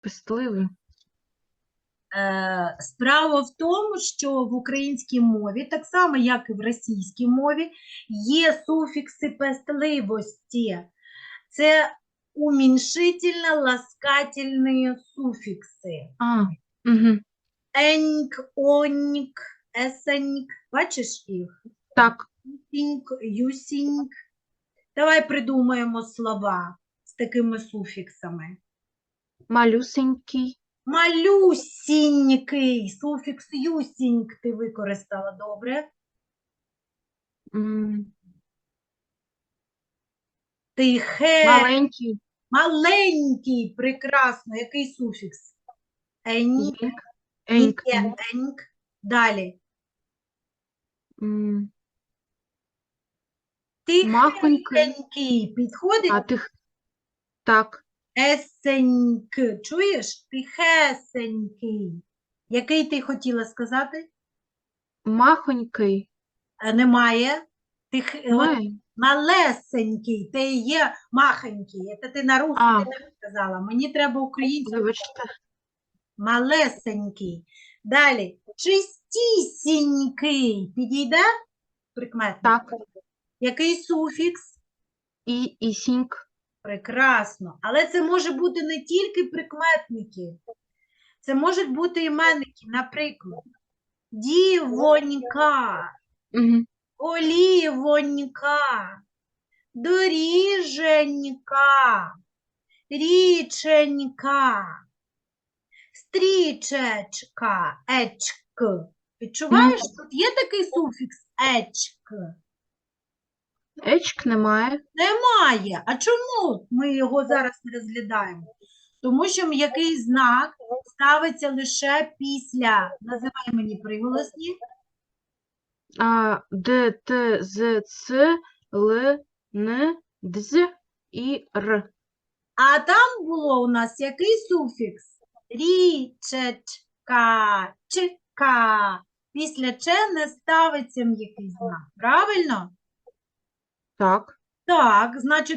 Пестливий. Е, Справа в тому, що в українській мові, так само як і в російській мові, є суфікси пестливості. Це уміншительно-ласкательні суфікси. А, угу. Еньк, оньк, есеньк. Бачиш їх? Так, Юсіньк, юсіньк. Давай придумаємо слова з такими суфіксами. Малюсенький, Малюсінький, суфікс юсіньк ти використала добре. м, Тихе, маленький, маленький, прекрасно. Який суфікс? Єнк, еньк, є еньк. Далі. м, махонький, Тихенький. Підходить? а тих, так, Есеньк. Чуєш? Тихесенький. Який ти хотіла сказати? махонький, Е, Немає. Тих... от Малесенький, ти є махонький. Це ти на А. так сказала. Мені треба українською. вибачте, Малесенький. Далі. Чистісінький. Підійде? Прикметник. так, Який суфікс? і, і сіньк, Прекрасно. Але це може бути не тільки прикметники. Це можуть бути іменники. Наприклад, дівонька, олівонька, доріженька, річенька, стрічечка, ечк. Відчуваєш, тут є такий суфікс ечк? Ечк немає, Немає. А чому ми його зараз не розглядаємо? Тому що м'який знак ставиться лише після, називай мені приголосні, а, д, т, з, ц, л, н, дз і р. А там було у нас який суфікс? Річечка, чека. Після че не ставиться м'який знак. Правильно? Так, Так, значить,